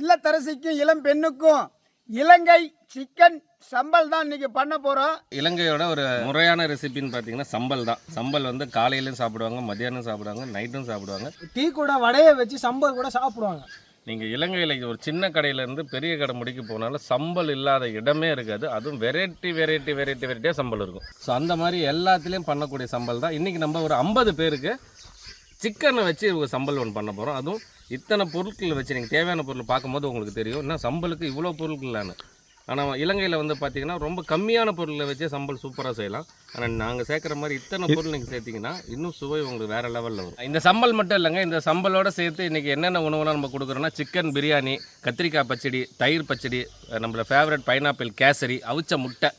இல்லத்தரசிக்கும் இளம் பெண்ணுக்கும் இலங்கை சிக்கன் சம்பல் தான் இன்னைக்கு பண்ண போறோம். இலங்கையோட ஒரு முறையான ரெசிபின்னு பார்த்தீங்கன்னா சம்பல் தான். சம்பல் வந்து காலையிலையும் சாப்பிடுவாங்க மத்தியானம் சாப்பிடுவாங்க நைட்டும் சாப்பிடுவாங்க. டீ கூட வடையை வச்சு சம்பல் கூட சாப்பிடுவாங்க. நீங்கள் இலங்கையில் ஒரு சின்ன கடையிலேருந்து பெரிய கடை முடிக்க போனாலும் சம்பல் இல்லாத இடமே இருக்காது. அதுவும் வெரைட்டி வெரைட்டி வெரைட்டி வெரைட்டியாக சம்பல் இருக்கும். ஸோ அந்த மாதிரி எல்லாத்துலேயும் பண்ணக்கூடிய சம்பல் தான். இன்றைக்கி நம்ம ஒரு ஐம்பது பேருக்கு சிக்கனை வச்சு சம்பல் ஒன்று பண்ண போகிறோம் அதுவும் இத்தனை பொருட்கள் வச்சு நீங்கள் தேவையான பொருள் பார்க்கும்போது உங்களுக்கு தெரியும். என்ன சம்பலுக்கு இவ்வளோ பொருட்களான ஆனால் இலங்கையில் வந்து பார்த்தீங்கன்னா ரொம்ப கம்மியான பொருளை வச்சே சம்பல் சூப்பராக செய்யலாம். ஆனால் நாங்கள் சேர்க்குற மாதிரி இத்தனை பொருள் நீங்கள் சேர்த்தீங்கன்னா இன்னும் சுவை உங்களுக்கு வேறு லெவலில் வரும். இந்த சம்பல் மட்டும் இல்லைங்க. இந்த சம்பலோட சேர்த்து இன்றைக்கி என்னென்ன உணவுலாம் நம்ம கொடுக்குறோன்னா சிக்கன் பிரியாணி கத்திரிக்காய் பச்சடி தயிர் பச்சடி நம்மளோட ஃபேவரட் பைனாப்பிள் கேசரி அவிச்ச முட்டை.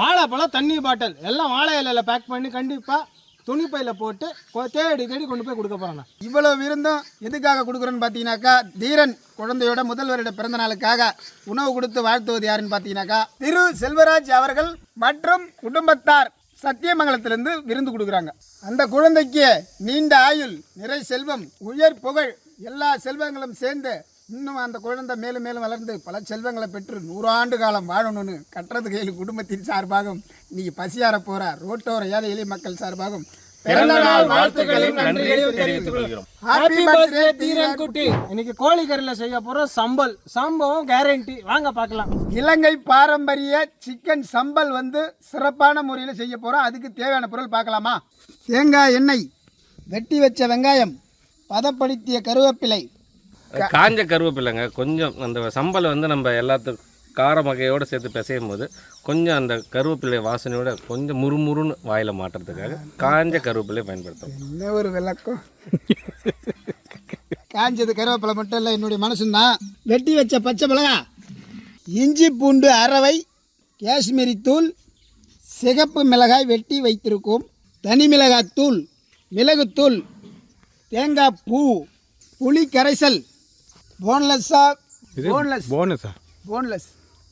வாழைப்பழம் தண்ணி பாட்டில். எல்லாம் வாழை இலையில பேக் பண்ணி கண்டிப்பாக துணிப்பையில் போட்டு கொ- தேடி தேடி கொண்டு போய் கொடுக்க போகிறாங்க இவ்வளவு விருந்தும் எதுக்காக கொடுக்குறோன்னு பார்த்தீங்கன்னாக்கா தீரன் குழந்தையோட முதல்வரோட பிறந்த நாளுக்காக உணவு கொடுத்து வாழ்த்துவது யாருன்னு பார்த்தீங்கன்னாக்கா திரு செல்வராஜ் அவர்கள் மற்றும் குடும்பத்தார் சத்தியமங்கலத்திலிருந்து விருந்து கொடுக்குறாங்க. அந்த குழந்தைக்கு நீண்ட ஆயுள் நிறை செல்வம் உயர் புகழ் எல்லா செல்வங்களும் சேர்ந்து இன்னும் அந்த குழந்தை மேலும் மேலும் வளர்ந்து பல செல்வங்களை பெற்று நூறாண்டு காலம் வாழணும்னு கட்டுறது கையில் குடும்பத்தின் சார்பாகவும் இன்னைக்கு பசியார போற ரோட்டோர ஏழை எளிய மக்கள் சார்பாகவும் இன்னைக்கு கோழிக்கறியில் செய்ய போகிற சம்பல். சம்பவம் கேரண்டி வாங்க பார்க்கலாம். இலங்கை பாரம்பரிய சிக்கன் சம்பல் வந்து சிறப்பான முறையில் செய்ய போகிறோம் அதுக்கு தேவையான பொருள் பார்க்கலாமா? தேங்காய் எண்ணெய். வெட்டி வச்ச வெங்காயம். பதப்படுத்திய கருவேப்பிலை. காஞ்ச கருவேப்பில்லைங்க கொஞ்சம் அந்த சம்பல் வந்து நம்ம எல்லாத்துக்கும் கார வகையோடு சேர்த்து பிசையும் போது கொஞ்சம் அந்த கருவேப்பிலை வாசனையோட கொஞ்சம் முறுமுறுன்னு வாயில் மாட்டுறதுக்காக காஞ்ச கருவேப்பிலையை பயன்படுத்தும் என்ன ஒரு விளக்கம்? காஞ்சது கருவேப்பிலை மட்டும் இல்லை என்னுடைய மனசுதான் வெட்டி வச்ச பச்சை மிளகா இஞ்சி பூண்டு அரவை காஷ்மீரி தூள் சிகப்பு மிளகாய் வெட்டி வைத்திருக்கோம். தனி மிளகாய் தூள் மிளகுத்தூள் தேங்காய் பூ புளி கரைசல் போன்லெஸ்ஸா போன்லெஸ் போனஸா போன்லெஸ்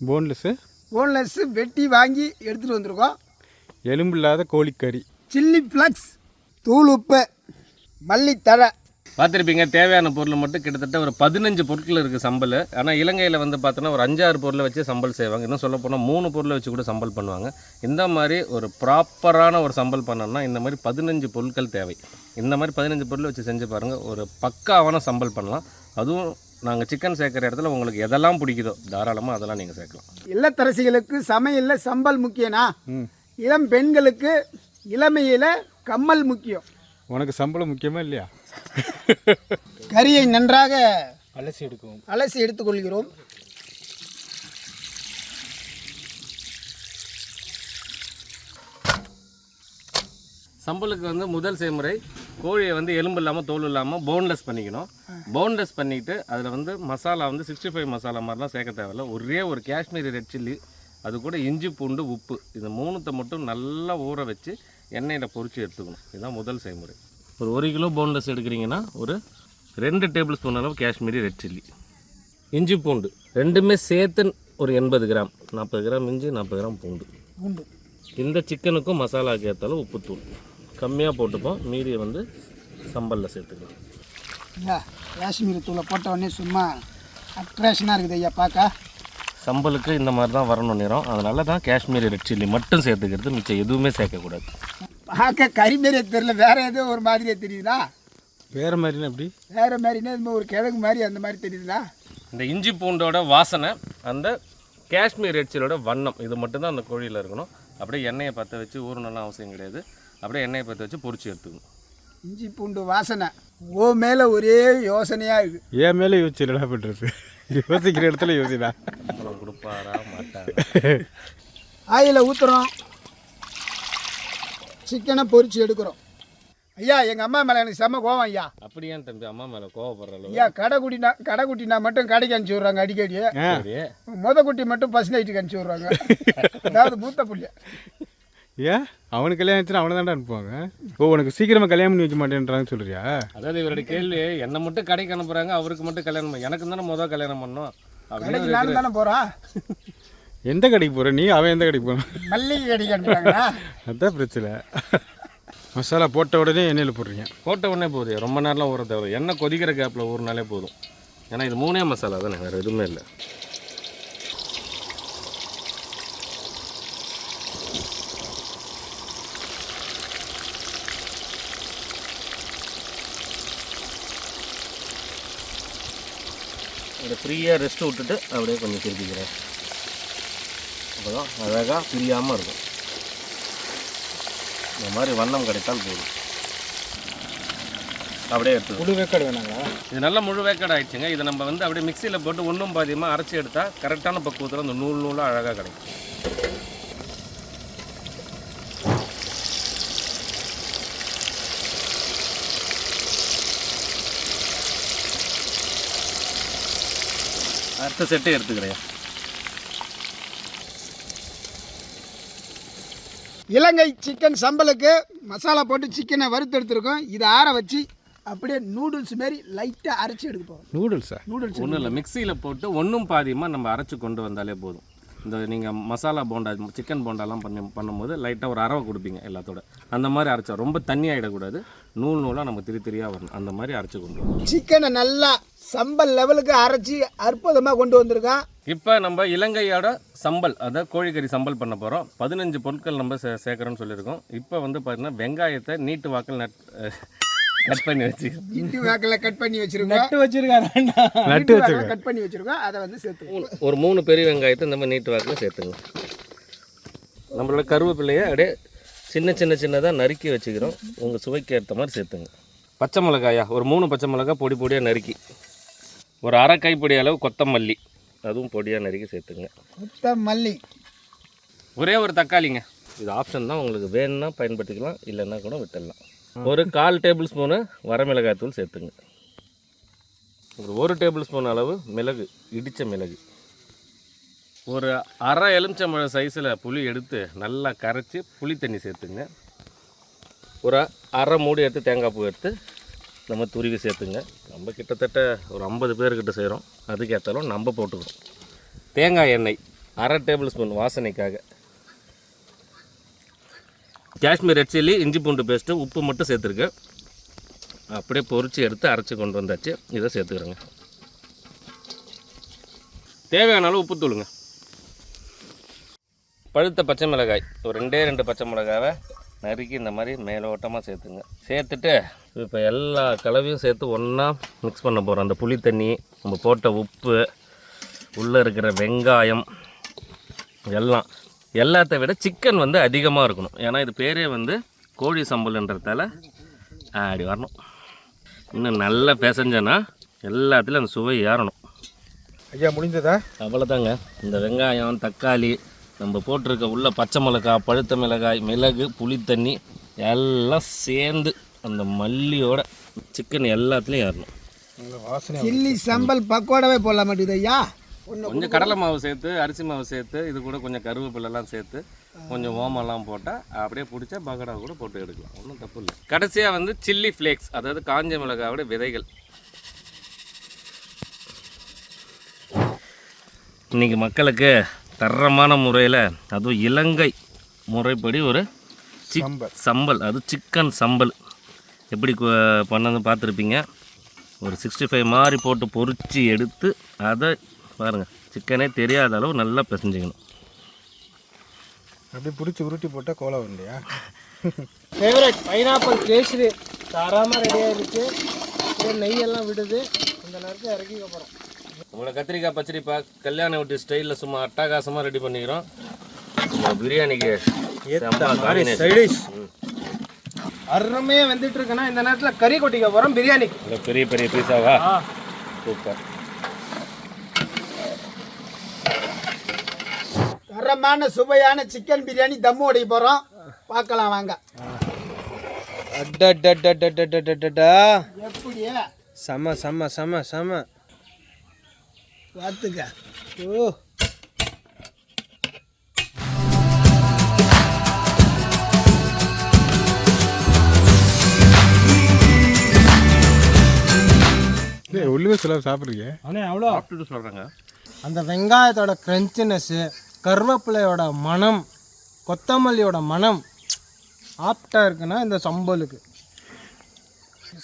போன்லெஸ்ஸு போன்லெஸ் வெட்டி வாங்கி எடுத்துகிட்டு வந்திருக்கோம். எலும்பு இல்லாத கோழிக்கறி. சில்லி ஃப்ளக்ஸ் தூள் உப்பு மல்லித்தழை. பார்த்துருப்பீங்க தேவையான பொருள் மட்டும் கிட்டத்தட்ட ஒரு பதினஞ்சு பொருட்கள் இருக்குது சம்பல் ஆனால் இலங்கையில் வந்து பார்த்தோன்னா ஒரு அஞ்சாறு பொருளை வச்சு சம்பல் செய்வாங்க. இன்னும் சொல்ல போனால் மூணு பொருளை வச்சு கூட சம்பல் பண்ணுவாங்க. இந்த மாதிரி ஒரு ப்ராப்பரான ஒரு சம்பல் பண்ணணும்னா இந்த மாதிரி பதினஞ்சு பொருட்கள் தேவை. இந்த மாதிரி பதினஞ்சு பொருளை வச்சு செஞ்சு பாருங்கள் ஒரு பக்காவான சம்பல் பண்ணலாம். அதுவும் நாங்கள் சிக்கன் சேர்க்குற இடத்துல உங்களுக்கு எதெல்லாம் பிடிக்குதோ தாராளமாக அதெல்லாம் நீங்கள் சேர்க்கலாம். இல்லத்தரசிகளுக்கு சமையலில் சம்பல் முக்கியனா இளம் பெண்களுக்கு இளமையில் கம்மல் முக்கியம். உனக்கு சம்பளம் முக்கியமா இல்லையா? கறியை நன்றாக அலசி எடுக்கும் அலசி எடுத்துக்கொள்கிறோம். சம்பலுக்கு வந்து முதல் செய்முறை கோழியை வந்து எலும்பு இல்லாமல் தோல் இல்லாமல் போன்லெஸ் பண்ணிக்கணும். போன்லெஸ் பண்ணிவிட்டு அதில் வந்து மசாலா வந்து சிக்ஸ்டி ஃபைவ் மசாலா மாதிரிலாம் சேர்க்க தேவையில்ல. ஒரே ஒரு காஷ்மீரி ரெட் சில்லி அது கூட இஞ்சி பூண்டு உப்பு. இந்த மூணுத்தை மட்டும் நல்லா ஊற வச்சு எண்ணெயில் பொரிச்சு எடுத்துக்கணும். இதுதான் முதல் செய்முறை. ஒரு ஒரு கிலோ போன்லெஸ் எடுக்கிறீங்கன்னா ஒரு ரெண்டு டேபிள் ஸ்பூன் அளவு காஷ்மீரி ரெட் சில்லி இஞ்சி பூண்டு ரெண்டுமே சேர்த்து ஒரு எண்பது கிராம் நாற்பது கிராம் இஞ்சி நாற்பது கிராம் பூண்டு. பூண்டு. இந்த சிக்கனுக்கும் மசாலாக்கு ஏற்றாலும் உப்புத்தூள். கம்மியாக போட்டுப்போம். மீதியை வந்து சம்பலில் சேர்த்துக்கலாம். ஐயா காஷ்மீரி தூளை போட்ட உடனே சும்மா அட்ராக்ஷனாக இருக்குது ஐயா பார்க்க சம்பலுக்கு இந்த மாதிரி தான் வரணும் நிறம். அதனால தான் காஷ்மீரி ரெட் சில்லி மட்டும் சேர்த்துக்கிறது மிச்சம் எதுவுமே சேர்க்கக்கூடாது. பார்க்க கறி மாரியே தெரியல. வேற ஏதோ ஒரு மாதிரியே தெரியுதா? வேற மாதிரினா எப்படி? வேற மாதிரினா இது ஒரு கிழங்கு மாதிரி அந்த மாதிரி தெரியுதா? இந்த இஞ்சி பூண்டோட வாசனை அந்த காஷ்மீர் ரெட் சில்லியோட வண்ணம் இது மட்டும்தான் அந்த கோழியில் இருக்கணும். அப்படியே எண்ணெயை பற்ற வச்சு ஊறணும்லாம் அவசியம் கிடையாது. அப்படியே எண்ணெயை பற்ற வச்சு பொரிச்சு எடுத்துக்கணும். இஞ்சி பூண்டு வாசனை. ஓ மேலே ஒரே யோசனையாக இருக்குது என் மேலே யோசிச்சுடா பண்ணுறது யோசிக்கிற இடத்துல யோசிடா. கொடுப்பாரா மாட்டாரா? ஆயில ஊற்றுறோம் சிக்கனை பொரிச்சு எடுக்கிறோம். ஐயா எங்கள் அம்மா மேலே எனக்கு செம்ம கோவம் ஐயா. அப்படியே தம்பி அம்மா மேலே கோவப்படுற ஐயா கடைக்குட்டினா கடைக்குட்டினா மட்டும் கடைக்கு அனுப்பிச்சி விட்றாங்க அடிக்கடி. முத குட்டி மட்டும் பஸ் நைட்டுக்கு அனுப்பிச்சி விட்றாங்க. அதாவது மூத்த புள்ளி. ஏன் அவனுக்கு கல்யாணம் ஆச்சுன்னா அவனை தான்டா அனுப்புவாங்க. ஓ உனக்கு சீக்கிரமாக கல்யாணம் பண்ணி வைக்க மாட்டேன்றான்னு சொல்றியா? அதாவது இவருடைய கேள்வி என்னை மட்டும் கடைக்கு அனுப்புறாங்க அவருக்கு மட்டும் கல்யாணம் பண்ண எனக்கு தானே முதல் கல்யாணம் பண்ணோம். அப்படின்னு கடைக்கு நானும் தானே போகிறான் எந்த கடைக்கு போகிற நீ அவன் எந்த கடைக்கு போகிறான் மல்லிகை கடைக்கு அனுப்புறாங்களா? அதான் பிரச்சனை. மசாலா போட்ட உடனே எண்ணெயில் போடுறீங்க. போட்ட உடனே போதும் ரொம்ப நேரம்லாம் ஊற தேவை. எண்ணெய் கொதிக்கிற கேப்பில் ஊறினாலே போதும். ஏன்னா இது மூணே மசாலா தானே வேறு எதுவுமே இல்லை. இதை ஃப்ரீயாக ரெஸ்ட் விட்டுட்டு அப்படியே கொஞ்சம் திருப்பிக்கிறேன். அப்போ தான் அழகாக பிரியாமல் இருக்கும். இந்த மாதிரி வண்ணம் கிடைத்தால் போதும். அப்படியே எடுத்து முழு வேக்காடு வேணாங்களா? இது நல்லா முழு வேக்காடு ஆயிடுச்சுங்க. இதை நம்ம வந்து அப்படியே மிக்சியில் போட்டு ஒன்றும் பாதியமாக அரைச்சி எடுத்தால் கரெக்டான பக்குவத்தில் அந்த நூல் நூலாக அழகாக கிடைக்கும். அடுத்த செட்டை எடுத்துக்கிறேன். இலங்கை சிக்கன் சம்பலுக்கு மசாலா போட்டு சிக்கனை வறுத்து எடுத்துருக்கோம் இதை ஆற வச்சு அப்படியே நூடுல்ஸ் மாரி லைட்டாக அரைச்சி எடுக்க போகிறோம் நூடுல்ஸா நூடுல்ஸ் ஒன்றும் இல்லை மிக்சியில் போட்டு ஒன்றும் பாதியமாக நம்ம அரைச்சி கொண்டு வந்தாலே போதும். இந்த நீங்கள் மசாலா போண்டா சிக்கன் போண்டாலாம் பண்ணி பண்ணும்போது லைட்டாக ஒரு அரவை கொடுப்பீங்க எல்லாத்தோட. அந்த மாதிரி அரைச்சா ரொம்ப தண்ணி ஆகிடக்கூடாது நூல் நூலாக நம்ம திரி திரியாக வரணும். அந்த மாதிரி அரைச்சி கொண்டு வரணும். சிக்கனை நல்லா சம்பல் லெவலுக்கு அரைச்சி அற்புதமாக கொண்டு வந்திருக்கான். இப்போ நம்ம இலங்கையோட சம்பல் அதாவது கோழிக்கறி சம்பல் பண்ண போகிறோம் பதினஞ்சு பொருட்கள் நம்ம சே சேர்க்குறோன்னு சொல்லியிருக்கோம். இப்போ வந்து பார்த்தீங்கன்னா வெங்காயத்தை நீட்டு வாக்கில் நட் கட் பண்ணி வச்சுக்கிறோம் இட்டு வேக்கில் கட் பண்ணி வச்சிருக்கோம். நட்டு வச்சிருக்காருண்ணா நட்டு வேக்கில் கட் பண்ணி வச்சிருக்கோம். அதை வந்து சேர்த்து ஒரு மூணு பெரிய வெங்காயத்தை இந்த மாதிரி நீட்டு வாக்கில் சேர்த்துங்க நம்மளோட கருவேப்பிலையை அப்படியே சின்ன சின்ன சின்னதாக நறுக்கி வச்சுக்கிறோம். உங்கள் சுவைக்கு ஏற்ற மாதிரி சேர்த்துங்க. பச்சை மிளகாயா ஒரு மூணு பச்சை மிளகாய் பொடி பொடியாக நறுக்கி. ஒரு அரை கைப்பிடி அளவு கொத்தமல்லி. அதுவும் பொடியாக நறுக்கி சேர்த்துங்க. மொத்த மல்லி ஒரே ஒரு தக்காளிங்க. இது ஆப்ஷன் தான். உங்களுக்கு வேணும்னா பயன்படுத்திக்கலாம். இல்லைன்னா கூட விட்டுடலாம். ஒரு கால் டேபிள் ஸ்பூனு வரமிளகாய் தூள் சேர்த்துங்க. ஒரு ஒரு டேபிள் ஸ்பூன் அளவு மிளகு இடித்த மிளகு. ஒரு அரை எலுமிச்சம்பழம் சைஸில் புளி எடுத்து நல்லா கரைச்சி புளி தண்ணி சேர்த்துங்க. ஒரு அரை மூடி எடுத்து தேங்காய் பூ எடுத்து நம்ம துருவி சேர்த்துங்க. நம்ம கிட்டத்தட்ட ஒரு ஐம்பது பேர்கிட்ட செய்கிறோம் அதுக்கேற்றாலும் நம்ம போட்டுக்கிறோம். தேங்காய் எண்ணெய் அரை டேபிள் ஸ்பூன் வாசனைக்காக. காஷ்மீர் ரெட் சில்லி இஞ்சி பூண்டு பேஸ்ட்டு உப்பு மட்டும் சேர்த்துருக்கேன் அப்படியே பொறிச்சு எடுத்து அரைச்சி கொண்டு வந்தாச்சு. இதை சேர்த்துக்கிறேங்க. தேவையான அளவு உப்பு தூளுங்க. பழுத்த பச்சை மிளகாய் ஒரு ரெண்டே ரெண்டு பச்சை மிளகாவை நறுக்கி இந்த மாதிரி மேலோட்டமாக சேர்த்துங்க. சேர்த்துட்டு இப்போ எல்லா கலவையும் சேர்த்து ஒன்றா மிக்ஸ் பண்ண போகிறோம் அந்த புளி தண்ணி நம்ம போட்ட உப்பு உள்ளே இருக்கிற வெங்காயம் எல்லாம். எல்லாத்த விட சிக்கன் வந்து அதிகமாக இருக்கணும். ஏன்னா இது பேரே வந்து கோழி சம்பல்ன்றதால அப்படி வரணும். இன்னும் நல்லா பிசைஞ்சேன்னா எல்லாத்துலேயும் அந்த சுவை ஏறணும். ஐயா முடிந்ததா அவ்வளோதாங்க இந்த வெங்காயம் தக்காளி நம்ம போட்டிருக்க உள்ள பச்சை மிளகாய் பழுத்த மிளகாய் மிளகு புளித்தண்ணி எல்லாம் சேர்ந்து அந்த மல்லியோட சிக்கன் எல்லாத்துலேயும் ஏறணும். வாசனை சில்லி சம்பல் பக்கோடாவே போடல மாட்டேங்குது ஐயா? கொஞ்சம் கடலை மாவு சேர்த்து அரிசி மாவு சேர்த்து இது கூட கொஞ்சம் கருவேப்பிலெல்லாம் சேர்த்து கொஞ்சம் ஓமெல்லாம் போட்டால் அப்படியே பிடிச்சா பகடா கூட போட்டு எடுக்கலாம். ஒன்றும் தப்பு இல்லை. கடைசியாக வந்து சில்லி ஃப்ளேக்ஸ் அதாவது காஞ்ச மிளகாவோட விதைகள். இன்றைக்கி மக்களுக்கு தரமான முறையில் அதுவும் இலங்கை முறைப்படி ஒரு சிக் சம்பல். அது சிக்கன் சம்பல். எப்படி கு- பண்ணது பார்த்துருப்பீங்க. ஒரு சிக்ஸ்டி ஃபைவ் மாதிரி போட்டு பொரிச்சு எடுத்து அதை பாருங்கள் சிக்கனே தெரியாத அளவு நல்லா பிசைஞ்சிக்கணும். அப்படியே பிடிச்சி உருட்டி போட்டால் கோலம் இல்லையா ஃபேவரட் பைனாப்பிள் கேசரி. தாராமல் ரெடி ஆயிருச்சு அப்படியே நெய்யெல்லாம் விடுது. இந்த நேரத்தில் இறக்கிக்க போகிறோம் உங்களை கத்திரிக்காய் பச்சடி பா கல்யாண வீட்டு ஸ்டைலில் சும்மா அட்டகாசமாக ரெடி பண்ணிக்கிறோம். பிரியாணிக்கு அருமையாக வந்துட்டு இருக்குன்னா இந்த நேரத்தில் கறி கொட்டிக்க போகிறோம் பிரியாணிக்கு. இந்த பெரிய பெரிய பீஸாவா சூப்பர். தரமான சுவையான சிக்கன் பிரியாணி தம்மு உடைய போகிறோம் பார்க்கலாம் வாங்க. அட்டா எப்படியே செம செம செம செம பார்த்துக்க ஓ உள்ளவே உள்ளுவே சொல்ல சாப்பிட்றீங்க அண்ணே அவ்வளோ சாப்பிட்டுட்டு சொல்கிறாங்க அந்த வெங்காயத்தோட க்ரன்ச்சினஸ்ஸு கருவேப்பிலையோட மனம் கொத்தமல்லியோட மனம் ஆப்டாக இருக்குன்னா இந்த சம்பலுக்கு.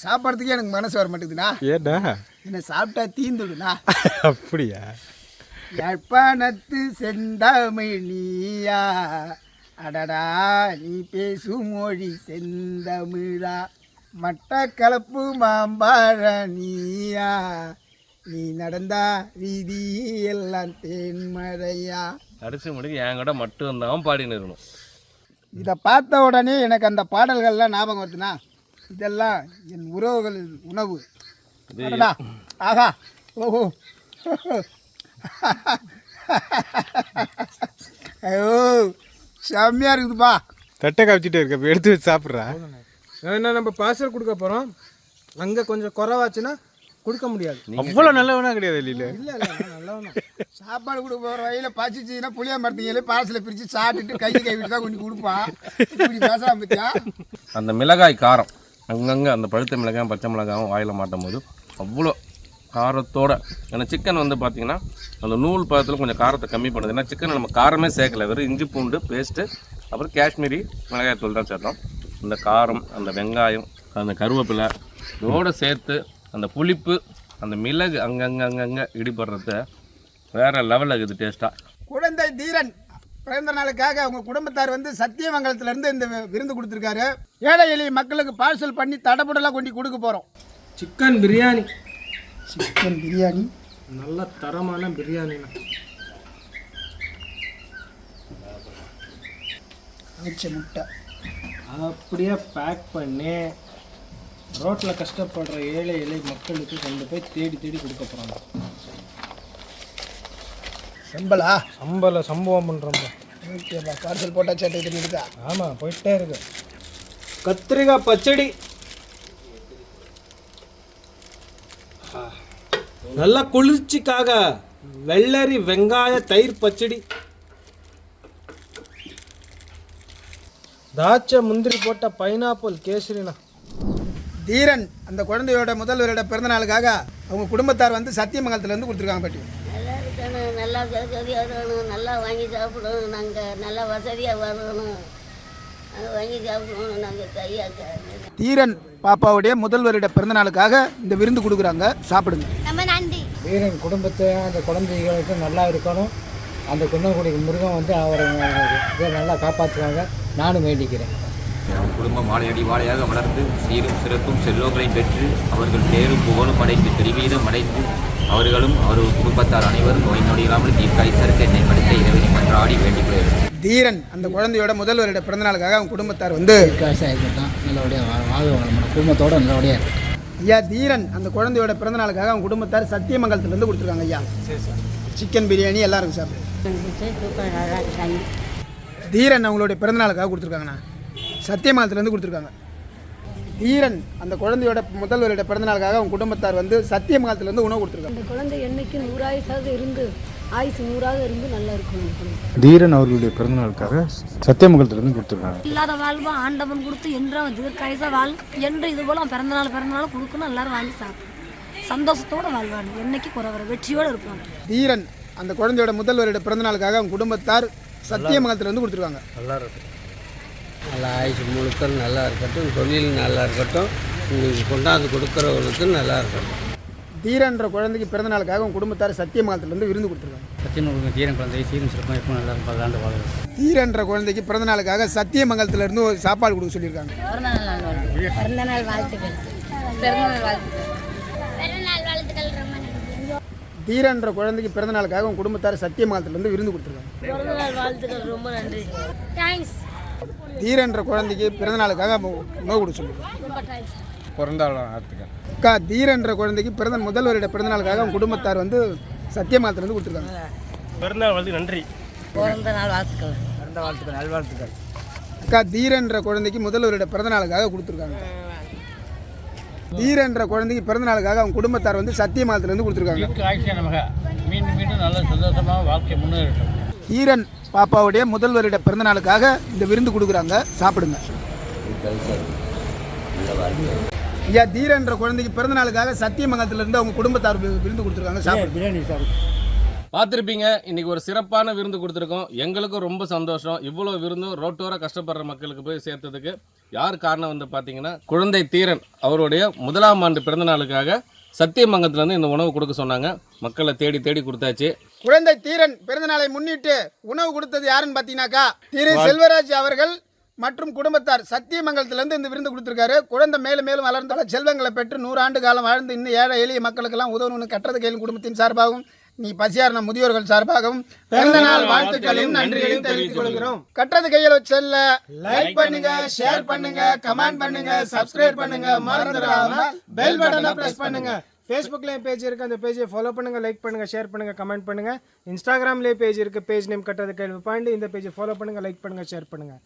சாப்பிட்றதுக்கே எனக்கு மனசு வர மாட்டேங்குதுண்ணா. ஏடா? என்ன சாப்பிட்டா தீந்துடுண்ணா. அப்படியா? யாழ்ப்பாணத்து செந்தமிழ் நீயா? அடடா நீ பேசும் மொழி செந்தமிழா. மட்டக்களப்பு மாம்பாழ நீயா? நீ நடந்தா வீதி எல்லாம் தேன்மழையா? கடைசி முடிக்கு என் கூட மட்டும் தான் பாடின்னு இருக்கணும். இதை பார்த்த உடனே எனக்கு அந்த பாடல்கள்லாம் ஞாபகம் வருதுண்ணா. இதெல்லாம் என் உறவுகள் உணவு. அடடா, ஆஹா. ஓஹோ ஐயோ. செம்மையாக இருக்குதுப்பா. தட்டை காய்ச்சிட்டே இருக்க இப்போ எடுத்து வச்சு சாப்பிட்றா. ஏன்னா நம்ம பார்சல் கொடுக்க போகிறோம் அங்கே கொஞ்சம் குறைவாச்சுன்னா கொடுக்க முடியாது. அவ்வளோ நல்லவனா கிடையாது இல்லையில இல்லை இல்லை நல்லவனா. சாப்பாடு கொடுக்க போகிற வழியில் பச்சிச்சுன்னா புளியா மரத்துங்களே பார்சலை பிரித்து சாப்பிட்டுட்டு கை கை விட்டு தான் கொஞ்சம் கொடுப்பான். இப்படி பேசலாம் பத்தியா? அந்த மிளகாய் காரம். அங்கங்கே அந்த பழுத்த மிளகாயும் பச்சை மிளகாயும் வாயில் மாட்டும் போது அவ்வளோ காரத்தோட ஏன்னா சிக்கன் வந்து பார்த்தீங்கன்னா அந்த நூல் பதத்தில் கொஞ்சம் காரத்தை கம்மி பண்ணுது. ஏன்னா சிக்கன் நம்ம காரமே சேர்க்கல. வெறும் இஞ்சி பூண்டு பேஸ்ட்டு அப்புறம் காஷ்மீரி மிளகாய் தூள் தான் சேர்த்தோம். அந்த காரம் அந்த வெங்காயம் அந்த கருவேப்பிலை இதோடு சேர்த்து அந்த புளிப்பு அந்த மிளகு அங்கங்கே அங்கங்கே இடிபடுறது வேறு லெவலில் இருக்குது டேஸ்ட்டாக குழந்தை தீரன். பிறந்த நாளுக்காக அவங்க குடும்பத்தார் வந்து சத்தியமங்கலத்திலேருந்து இந்த விருந்து கொடுத்துருக்காரு. ஏழை எளிய மக்களுக்கு பார்சல் பண்ணி தடபுடலாக கொண்டு கொடுக்க போகிறோம் சிக்கன் பிரியாணி சிக்கன் பிரியாணி நல்ல தரமான பிரியாணிண்ணா அவிச்ச முட்டை. அப்படியே பேக் பண்ணி ரோட்டில் கஷ்டப்படுற ஏழை எளிய மக்களுக்கு கொண்டு போய் தேடி தேடி கொடுக்க போகிறாங்க செம்பலா சம்பள சம்பவம் பண்ணுறோம் ஓகேப்பா பார்சல் போட்டால் சட்டை இருக்கா? ஆமாம் போயிட்டே இருக்கு. கத்திரிக்காய் பச்சடி. நல்லா குளிர்ச்சிக்காக வெள்ளரி வெங்காய தயிர் பச்சடி. தாச்ச முந்திரி போட்ட பைனாப்பிள் கேசரிண்ணா தீரன் அந்த குழந்தையோட முதல்வரோட பிறந்த நாளுக்காக அவங்க குடும்பத்தார் வந்து சத்தியமங்கலத்துலேருந்து கொடுத்துருக்காங்க பாட்டி. நல்லா இருக்கணும் நல்லா வசதியாக இருக்கணும் நல்லா வாங்கி சாப்பிடணும் நாங்கள் நல்லா வசதியாக வரணும். வாங்கி சாப்பிடணும் நாங்கள் கையாக்க தீரன் பாப்பாவுடைய முதல்வருடைய பிறந்த நாளுக்காக இந்த விருந்து கொடுக்குறாங்க. சாப்பிடுங்க. நம்ம நன்றி. வீரன் குடும்பத்தை அந்த குழந்தைகளுக்கு நல்லா இருக்கணும். அந்த குன்னக்குடி மிருகம் வந்து அவரை இதை நல்லா காப்பாற்றுவாங்க நானும் வேண்டிக்கிறேன். குடும்பம் வாழையடி வாழையாக வளர்ந்து சீரும் சிறப்பும் செல்வங்களை பெற்று அவர்கள் பேரும் புகழும் அடைந்து பெருவீதம் அடைந்து அவர்களும் அவர் குடும்பத்தார் அனைவரும் நோய் நொடியில்லாமல் தீர்க்காய் சறுக்க என்னை படுத்த இறைவனை மன்றாடி வேண்டிக் கொள்கிறேன் தீரன் அந்த குழந்தையோட முதல்வருடைய பிறந்த நாளுக்காக அவங்க குடும்பத்தார் வந்து விவசாயத்தான் நல்லபடியாக வாழ குடும்பத்தோடு நல்லபடியாக இருக்கு. ஐயா தீரன் அந்த குழந்தையோட பிறந்த நாளுக்காக அவங்க குடும்பத்தார் சத்தியமங்கலத்துலேருந்து கொடுத்துருக்காங்க ஐயா. சிக்கன் பிரியாணி எல்லாம் இருக்கு சாப்பிடு. சூப்பர் நல்லா இருக்காங்க தீரன் அவங்களுடைய பிறந்த நாளுக்காக கொடுத்துருக்காங்கண்ணா. சத்தியமங்கலத்துலேருந்து கொடுத்துருக்காங்க. தீரன் அந்த குழந்தையோட முதல்வருடைய பிறந்த நாளுக்காக அவங்க குடும்பத்தார் வந்து சத்தியமங்கலத்துலேருந்து உணவு கொடுத்துருக்காங்க. அந்த குழந்தை என்னைக்கு நூறாயுசாக இருந்து ஆயுசு நூறாக இருந்து நல்லா குழந்தை. தீரன் அவர்களுடைய பிறந்தநாளுக்காக சத்தியமங்கலத்துலேருந்து கொடுத்துருக்காங்க. இல்லாத வாழ்வு ஆண்டவன் கொடுத்து என்று தீர்க்காயுசா வாழ் என்று இது போல அவன் பிறந்த நாள் பிறந்த நாள் கொடுக்கணும் எல்லாரும் வாங்கி சாப்பிடும் சந்தோஷத்தோட வாழ்வான். என்னைக்கு குறவர வெற்றியோடு இருப்பான். தீரன் அந்த குழந்தையோட முதல்வருடைய பிறந்த நாளுக்காக அவங்க குடும்பத்தார் சத்தியமங்கலத்துலேருந்து கொடுத்துருக்காங்க. நல்லா இருக்கும் நல்லா ஆயுசு முழுக்க நல்லா இருக்கட்டும் தொழில் நல்லா இருக்கட்டும். நீங்கள் கொண்டாந்து கொடுக்குறவங்களுக்கு நல்லா இருக்கட்டும். தீரன்ற குழந்தைக்கு பிறந்த நாளுக்காக அவங்க குடும்பத்தார் சத்தியமங்கலத்துலேருந்து விருந்து கொடுத்துருக்காங்க. சத்தியனுடைய தீரன் குழந்தை சீரும் சிறப்பாக இருக்கும் நல்லா பல்லாண்டு வாழ்க்கை தீரன்ற குழந்தைக்கு பிறந்த நாளுக்காக சத்தியமங்கலத்துலேருந்து ஒரு சாப்பாடு கொடுக்க சொல்லியிருக்காங்க. பிறந்த நாள் வாழ்த்துக்கள். பிறந்த நாள் வாழ்த்துக்கள். பிறந்த நாள் வாழ்த்துக்கள் ரொம்ப நன்றி. தீரன்ற குழந்தைக்கு பிறந்த நாளுக்காக அவங்க குடும்பத்தார் சத்தியமங்கலத்துலேருந்து விருந்து கொடுத்துருக்காங்க. பிறந்த நாள் வாழ்த்துக்கள் ரொம்ப நன்றி. தேங்க்ஸ் தீரன்ற குழந்தைக்கு பிறந்த நாளுக்காக உணவு கொடுக்க பிறந்தாலும் ஆர்த்துக்க அக்கா தீரன்ற குழந்தைக்கு பிறந்த முதல்வருடைய பிறந்த நாளுக்காக அவங்க குடும்பத்தார் வந்து சத்தியமங்கலத்துலேருந்து கொடுத்துருக்காங்க. பிறந்தநாள் வந்து நன்றி. பிறந்த நாள் வாழ்த்துக்கள். பிறந்த வாழ்த்துக்கள் நல்வாழ்த்துக்கள். அக்கா தீரன்ற குழந்தைக்கு முதல்வருடைய பிறந்த நாளுக்காக கொடுத்துருக்காங்க. தீரன்ற குழந்தைக்கு பிறந்த நாளுக்காக அவங்க குடும்பத்தார் வந்து சத்தியமங்கலத்துலேருந்து கொடுத்துருக்காங்க. மீண்டும் மீண்டும் நல்ல சந்தோஷமாக வாழ்க்கை முன்னேறட்டும். ஈரன் பாப்பாவுடைய முதல்வருடைய பிறந்த நாளுக்காக இந்த விருந்து கொடுக்குறாங்க. சாப்பிடுங்க. ஐயா தீரன்ற குழந்தைக்கு பிறந்த நாளுக்காக சத்தியமங்கலத்துல இருந்து அவங்க குடும்பத்தார் விருந்து கொடுத்துருக்காங்க. சாப்பிடுங்க. பிரியாணி சாப்பிடு. பார்த்துருப்பீங்க இன்னைக்கு ஒரு சிறப்பான விருந்து கொடுத்துருக்கோம். எங்களுக்கும் ரொம்ப சந்தோஷம். இவ்வளோ விருந்தும் ரோட்டோர கஷ்டப்படுற மக்களுக்கு போய் சேர்த்ததுக்கு யார் காரணம் வந்து பார்த்தீங்கன்னா குழந்தை தீரன் அவருடைய முதலாம் ஆண்டு பிறந்த நாளுக்காக சத்தியமங்கலத்துலேருந்து இந்த உணவு கொடுக்க சொன்னாங்க. மக்களை தேடி தேடி கொடுத்தாச்சு. குழந்தை தீரன் பிறந்தநாளை முன்னிட்டு உணவு கொடுத்தது யாருன்னு பார்த்தீங்கன்னாக்கா திரு செல்வராஜ் அவர்கள் மற்றும் குடும்பத்தார் சத்தியமங்கலத்திலேருந்து இந்த விருந்து கொடுத்துருக்காரு. குழந்தை மேலும் மேலும் வளர்ந்த பல செல்வங்களை பெற்று நூறு ஆண்டு காலம் வாழ்ந்து இன்னும் ஏழை எளிய மக்களுக்கெல்லாம் உதவணும்னு கட்டுறது கையில் குடும்பத்தின் சார்பாகவும் நீ பசியார்ன முதியோர்கள் சார்பாகவும் பிறந்த நாள் வாழ்த்துக்களையும் நன்றிகளையும் தெரிவித்துக் கொள்கிறோம். கட்டுறது கையில் செல்ல லைக் பண்ணுங்க ஷேர் பண்ணுங்க கமெண்ட் பண்ணுங்க சப்ஸ்கிரைப் பண்ணுங்க. மறந்துடாம பெல் பட்டனை பிரஸ் பண்ணுங்க. ஃபேஸ்புக்லேயும் பேஜ் இருக்குது அந்த பேஜை ஃபாலோ பண்ணுங்கள் லைக் பண்ணுங்கள் ஷேர் பண்ணுங்கள் கமெண்ட் பண்ணுங்கள் இன்ஸ்டாகிராம்லேயே பேஜ் இருக்குது பேஜ் நேம் கட்டுறது கேள்வி பாயிண்ட் இந்த பேஜை ஃபாலோ பண்ணுங்கள் லைக் பண்ணுங்கள் ஷேர் பண்ணுங்கள்